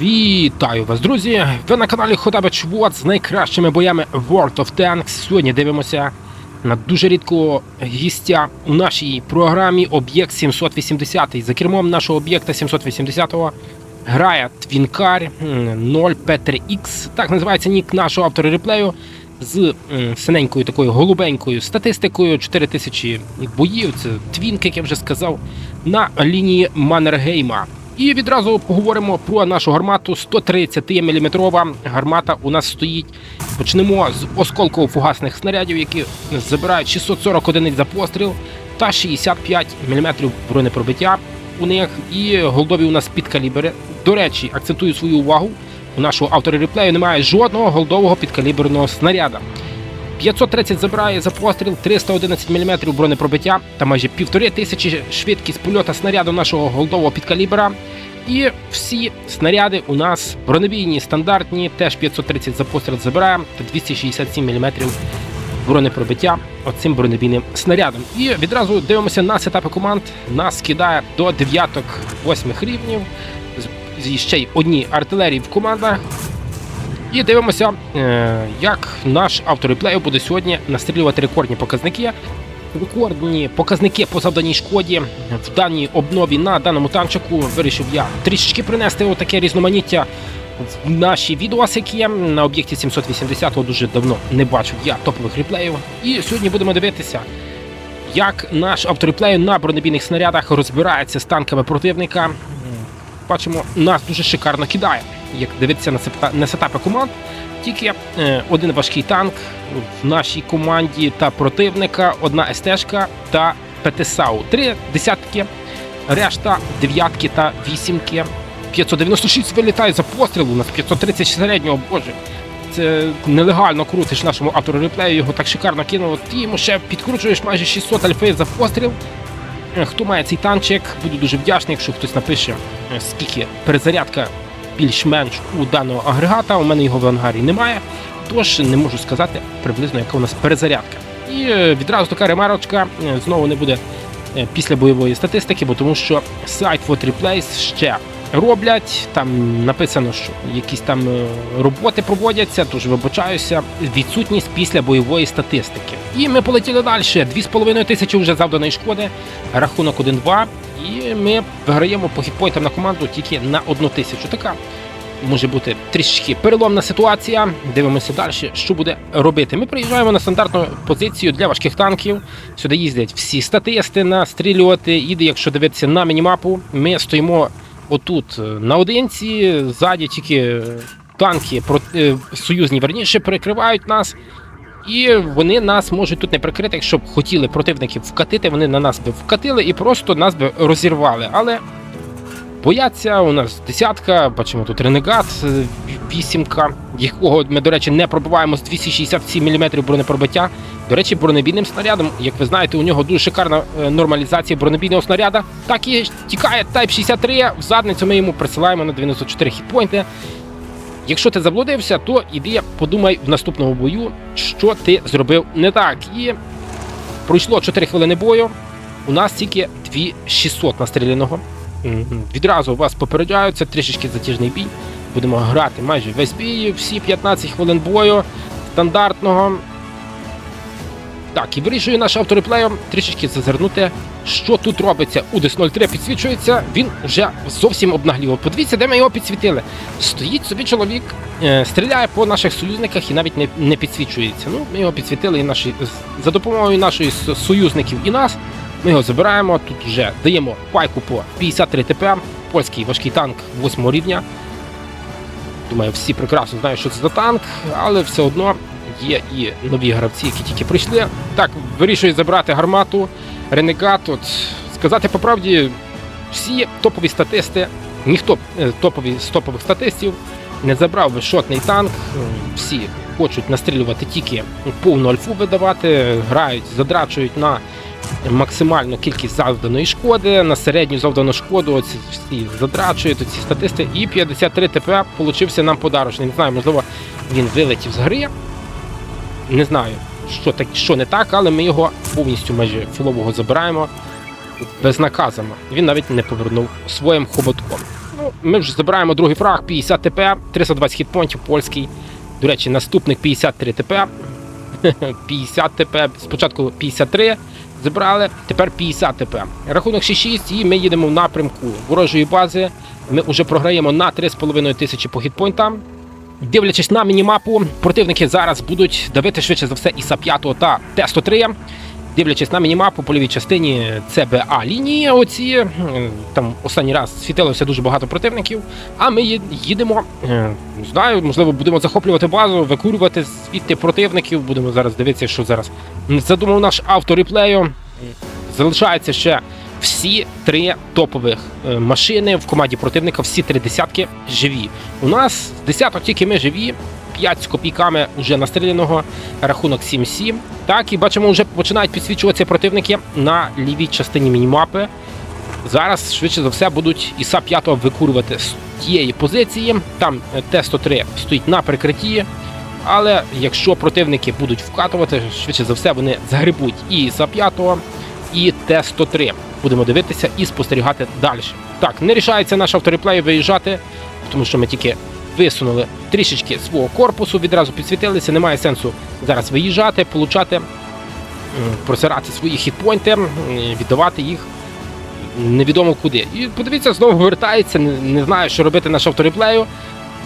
Вітаю вас, друзі! Ви на каналі Ходабич Вот з найкращими боями World of Tanks. Сьогодні дивимося на дуже рідкого гістя у нашій програмі Об'єкт 780. За кермом нашого об'єкта 780-го грає Твінкар 0 P3X. Так називається нік нашого автора реплею. З синенькою такою голубенькою статистикою 4000 боїв. Це твінк, як я вже сказав, на лінії Маннергейма. І відразу поговоримо про нашу гармату 130 мм гармата у нас стоїть. Почнемо з осколково-фугасних снарядів, які забирають 640 одиниць за постріл та 65 мм бронепробиття у них. І голдові у нас підкалібри. До речі, акцентую свою увагу. У нашого автора реплею немає жодного голдового підкаліберного снаряда. 530 забирає за постріл, 311 мм бронепробиття та майже півтори тисячі швидкість польота снаряду нашого голдового підкалібра. І всі снаряди у нас бронебійні, стандартні, теж 530 за постріл забирає та 267 мм бронепробиття оцим бронебійним снарядом. І відразу дивимося на сетапи команд. Нас кидає до дев'яток восьмих рівнів. Ще й одній артилерії в командах. І дивимося, е, як наш автор реплею буде сьогодні настрілювати рекордні показники. Рекордні показники по завданій шкоді в даній обнові на даному танчику вирішив я трішечки принести отаке різноманіття в наші відеосики на об'єкті 780-го дуже давно не бачив я топових реплеїв. І сьогодні будемо дивитися, як наш автор реплею на бронебійних снарядах розбирається з танками противника. Бачимо, нас дуже шикарно кидає. Як дивитися на септа- на сетапи команд, тільки е, один важкий танк в нашій команді та противника, одна СТшка та ПТСАУ. Три десятки, решта дев'ятки та вісімки. 596 вилітає за постріл, у нас 530 середнього, боже. Це нелегально крутиш нашому автору реплею, його так шикарно кинуло. Ти йому ще підкручуєш майже 600 альфи за постріл. Е, Хто має цей танчик, буду дуже вдячний, якщо хтось напише, е, скільки перезарядка більш-менш у даного агрегата. У мене його в ангарі немає, тож не можу сказати приблизно, яка у нас перезарядка. І е, відразу така ремарочка е, знову не буде е, після бойової статистики, бо тому що сайт for Replace ще роблять. Там написано, що якісь там роботи проводяться, тож вибачаюся. Відсутність після бойової статистики. І ми полетіли далі. 2,5 тисячі вже завданої шкоди, рахунок 1-2. І ми виграємо по хітпойтам на команду тільки на одну тисячу. Така може бути трішки переломна ситуація. Дивимося далі, що буде робити. Ми приїжджаємо на стандартну позицію для важких танків. Сюди їздять всі статисти настрілювати. І якщо дивитися на мінімапу, ми стоїмо отут е, наодинці, ззаді тільки танки е, союзні верніше перекривають нас. І вони нас можуть тут не прикрити, якщо б хотіли противників вкатити, вони на нас би вкатили і просто нас би розірвали. Але бояться, у нас десятка, бачимо тут ренегат, е, вісімка, якого ми, до речі, не пробиваємо з 267 мм бронепробиття. До речі, бронебійним снарядом, як ви знаєте, у нього дуже шикарна е, нормалізація бронебійного снаряда. Так і тікає Type 63, в задницю ми йому присилаємо на 94 хітпойнти. Якщо ти заблудився, то іди подумай в наступному бою, що ти зробив не так. І пройшло 4 хвилини бою. У нас тільки 2600 настріляного. Відразу вас попереджаю, це трішечки затяжний бій. Будемо грати майже весь бій, всі 15 хвилин бою стандартного. Так, і вирішую наш автореплеєм трішечки зазирнути, що тут робиться. Удес 03 підсвічується, він вже зовсім обнаглів. Подивіться, де ми його підсвітили. Стоїть собі чоловік, е, стріляє по наших союзниках і навіть не, не підсвічується. Ну, ми його підсвітили і наші, за допомогою нашої союзників і нас. Ми його забираємо. Тут вже даємо пайку по 53 ТП, польський важкий танк 8 рівня. Думаю, всі прекрасно знають, що це за танк, але все одно є і нові гравці, які тільки прийшли. Так, вирішує забрати гармату, ренегат. От сказати по правді, всі топові статисти, ніхто е, топові з топових статистів не забрав вишотний танк. Всі хочуть настрілювати тільки повну альфу видавати, грають, задрачують на максимальну кількість завданої шкоди, на середню завдану шкоду оці всі задрачують ці статисти. І 53 ТП получився нам подарочний. Не знаю, можливо, він вилетів з гри. Не знаю, що так, що не так, але ми його повністю майже фулового забираємо безнаказано. Він навіть не повернув своїм хоботком. Ну, ми вже забираємо другий фраг, 50 ТП, 320 хітпонтів, польський. До речі, наступник 53 ТП. 50 ТП, спочатку 53 забрали, тепер 50 ТП. Рахунок 6-6 і ми їдемо в напрямку ворожої бази. Ми вже програємо на 3,5 тисячі по хітпойнтам. Дивлячись на мінімапу, противники зараз будуть давити швидше за все іса 5 та Т-103. Дивлячись на мінімапу, по лівій частині ЦБА лінії. Оці там останній раз світилося дуже багато противників. А ми їдемо. е, Не знаю, можливо, будемо захоплювати базу, викурювати звідти противників. Будемо зараз дивитися, що зараз задумав наш автореплею. Залишаються ще всі три топових е, машини в команді противника, всі три десятки живі. У нас десяток тільки ми живі, 5 з копійками вже настріляного, рахунок 7-7. Так, і бачимо, вже починають підсвічуватися противники на лівій частині мінімапи. Зараз, швидше за все, будуть іса 5 викурювати з тієї позиції. Там е, Т-103 стоїть на прикритті. Але якщо противники будуть вкатувати, швидше за все вони загребуть і іса 5, і Т-103. Будемо дивитися і спостерігати далі. Так, не рішається наш автореплей виїжджати, тому що ми тільки висунули трішечки свого корпусу, відразу підсвітилися. Немає сенсу зараз виїжджати, получати, просирати свої хітпойнти, віддавати їх невідомо куди. І подивіться, знову вертається, не, знає, що робити наш автореплею.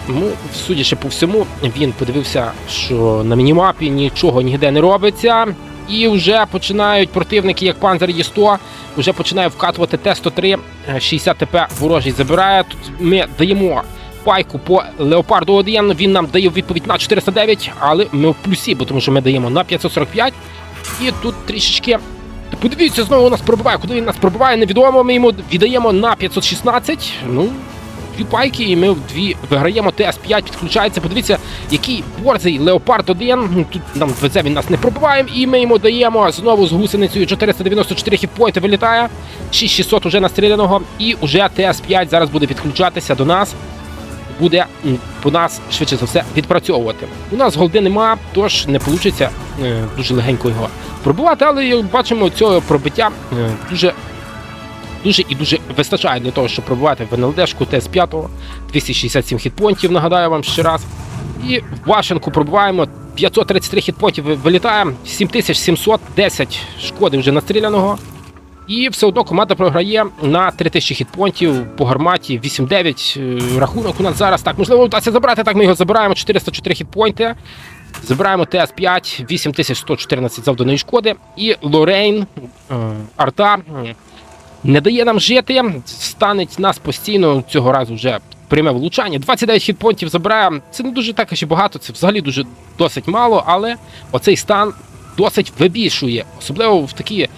Ну, судячи по всьому, він подивився, що на мінімапі нічого ніде не робиться. І вже починають противники, як Панзер Є100, вже починає вкатувати Т-103, е, 60 ТП ворожий забирає. Тут ми даємо пайку по Леопарду 1, він нам дає відповідь на 409, але ми в плюсі, бо тому що ми даємо на 545. І тут трішечки. Подивіться, знову нас пробиває. Куди він нас пробиває, невідомо. Ми йому віддаємо на 516. Ну, дві пайки, і ми вдві виграємо. ТС-5 підключається. Подивіться, який борзий Леопард 1. Ну, Тут нам везе, він нас не пробиває, і ми йому даємо знову з гусеницею 494 хітпойнти вилітає. 6600 уже настріляного. І уже ТС-5 зараз буде підключатися до нас. Буде по нас швидше за все відпрацьовувати. У нас голди нема, тож не вийде дуже легенько його пробувати, але бачимо, цього пробиття е, дуже дуже і дуже вистачає для того, щоб пробувати в НЛДшку ТС-5, 267 хітпонтів, нагадаю вам ще раз. І в башенку пробуваємо 533 хітпонтів ви- вилітає, 7710 шкоди вже настріляного. І все одно команда програє на 3000 хітпонтів по гарматі 8-9. е, Рахунок у нас зараз так. Можливо, вдасться забрати. Так ми його забираємо. 404 хітпойнти. Забираємо ТС-5, 8114 завданої шкоди. І Лорейн е, Арта е, не дає нам жити. Станеть нас постійно цього разу вже пряме влучання. 29 хітпонтів забирає. Це не дуже так і багато, це взагалі дуже досить мало, але оцей стан досить вибільшує. Особливо в такі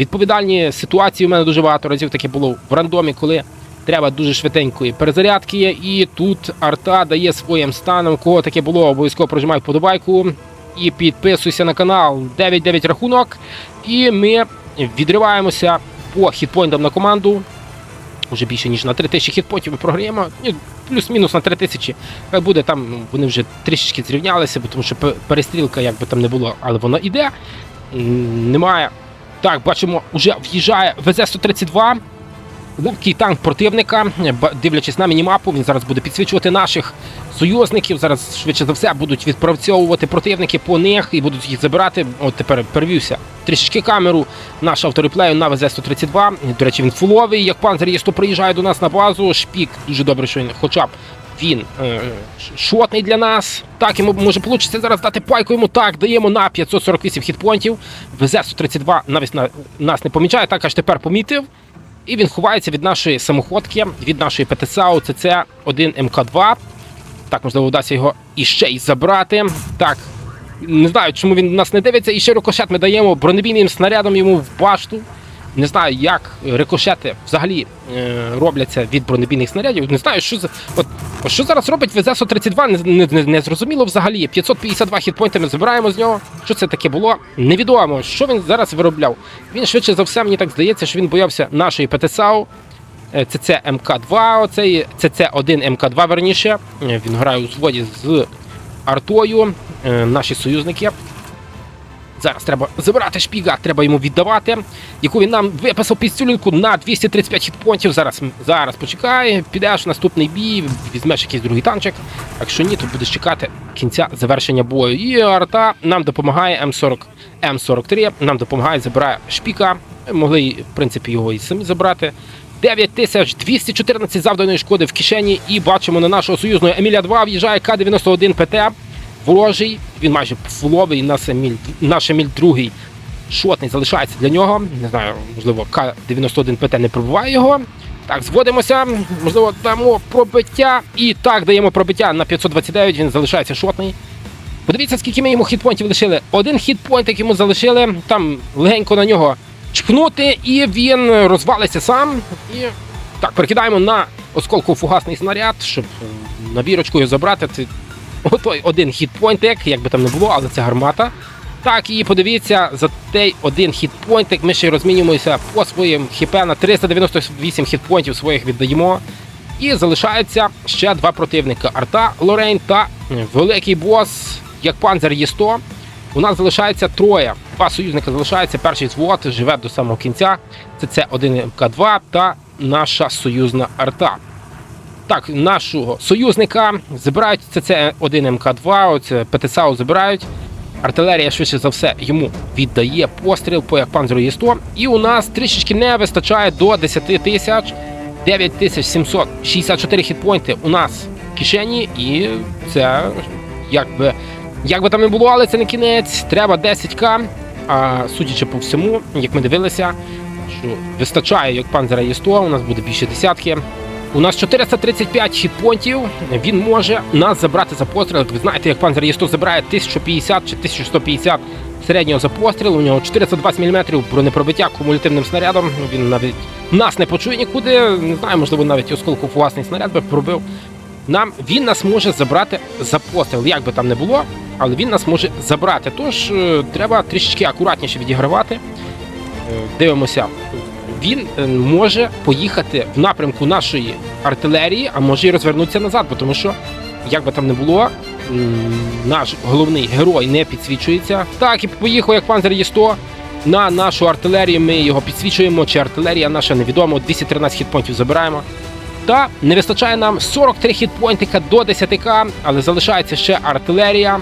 відповідальні ситуації. У мене дуже багато разів таке було в рандомі, коли треба дуже швиденької перезарядки. І тут арта дає своїм станом. Кого таке було, обов'язково прожимай вподобайку і підписуйся на канал 9-9 рахунок. І ми відриваємося по хітпойнтам на команду. Уже більше ніж на 3000 хітпотів ми програємо. Плюс-мінус на 3000. Хай буде там, ну, вони вже трішечки зрівнялися, тому що перестрілка, як би там не було, але вона йде. Немає. Так, бачимо, вже в'їжджає ВЗ-132. Легкий танк противника, дивлячись на мінімапу, він зараз буде підсвічувати наших союзників. Зараз швидше за все будуть відпрацьовувати противники по них і будуть їх забирати. От тепер перевівся трішечки камеру наш автореплею на ВЗ-132. До речі, він фуловий. Як панзер є, то приїжджає до нас на базу. Шпік дуже добре, що він хоча б він е, шотний для нас. Так, йому може вийде зараз дати пайку йому. Так, даємо на 548 хітпонтів. ВЗ-132 навіть на, нас не помічає, так аж тепер помітив. І він ховається від нашої самоходки, від нашої ПТСАУ ЦЦ 1 МК2. Так, можливо, вдасться його іще й забрати. Так, не знаю, чому він нас не дивиться. І ще рикошет ми даємо бронебійним снарядом йому в башту. Не знаю, як рикошети взагалі е, робляться від бронебійних снарядів. Не знаю, що. От, от що зараз робить ВЗ-132, не, не, не, не зрозуміло взагалі. 552 хітпойнти ми забираємо з нього. Що це таке було? Невідомо. Що він зараз виробляв? Він швидше за все, мені так здається, що він боявся нашої ПТСАУ. Е, ЦЦ МК2, оцей ЦЦ1 МК2, верніше. Е, Він грає у зводі з артою. Наші союзники Зараз треба забирати шпіга, треба йому віддавати, яку він нам виписав пістюлінку на 235 хітпонтів. Зараз зараз почекай, підеш в наступний бій, візьмеш якийсь другий танчик. Якщо ні, то будеш чекати кінця завершення бою. І арта нам допомагає М40 М43, нам допомагає, забирає шпіка. Ми могли, в принципі, його і самі забрати. 9214 завданої шкоди в кишені, і бачимо на нашого союзного Еміля 2 в'їжджає К-91 ПТ. Ворожий, він майже фуловий, наш Еміль другий шотний залишається для нього. Не знаю, можливо, К-91 ПТ не пробиває його. Так, зводимося, можливо, дамо пробиття. І так, даємо пробиття на 529, він залишається шотний. Подивіться, скільки ми йому хітпонтів лишили. Один хітпойнт, який йому залишили, там легенько на нього чпнути, і він розвалиться сам. І так, перекидаємо на осколково-фугасний снаряд, щоб на вірочку забрати. Отой один хітпойнтик, як би там не було, але це гармата. Так, і подивіться, за той один хітпойнтик ми ще розмінюємося по своїм хп на 398 хітпойнтів своїх віддаємо. І залишається ще два противника: Арта Лорейн та великий бос, як панзер Є100. У нас залишається троє. Два союзника залишається. Перший звод живе до самого кінця. Це це 1 МК2 та наша союзна арта. Так, нашого союзника забирають це це 1 МК2, оце ПТСАУ забирають. Артилерія швидше за все йому віддає постріл по як панзеру Є100. І у нас трішечки не вистачає до 10 тисяч. 9764 хітпойнти у нас в кишені, і це як би там не було, але це не кінець. Треба 10к. А судячи по всьому, як ми дивилися, що вистачає як панзера Є100, у нас буде більше десятки. У нас 435 хітпонтів. Він може нас забрати за постріл. Ви знаєте, як панзер Є100 забирає 1050 чи 1150 середнього за постріл. У нього 420 мм бронепробиття кумулятивним снарядом. Він навіть нас не почує нікуди. Не знаю, можливо, навіть осколку власний снаряд би пробив. Нам він нас може забрати за постріл, як би там не було, але він нас може забрати. Тож е, треба трішечки акуратніше відігравати. Е, Дивимося, він е, може поїхати в напрямку нашої артилерії, а може і розвернутися назад, тому що, як би там не було, наш головний герой не підсвічується. Так, і поїхав як панзер Є100 на нашу артилерію. Ми його підсвічуємо, чи артилерія наша невідомо. 213 хітпонтів забираємо. Та не вистачає нам 43 хітпойнтика до 10к, але залишається ще артилерія,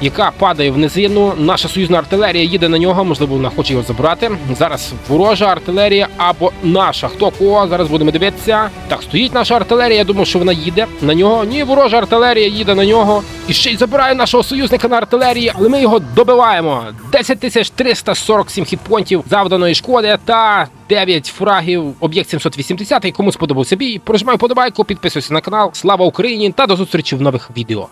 яка падає в низину. Наша союзна артилерія їде на нього, можливо, вона хоче його забрати. Зараз ворожа артилерія або наша. Хто кого? Зараз будемо дивитися. Так, стоїть наша артилерія. Я думаю, що вона їде на нього. Ні, ворожа артилерія їде на нього. І ще й забирає нашого союзника на артилерії, але ми його добиваємо. 10 тисяч 347 хітпонтів завданої шкоди та 9 фрагів. Об'єкт 780. Кому сподобався бій, прожимай подобайку, підписуйся на канал. Слава Україні та до зустрічі в нових відео.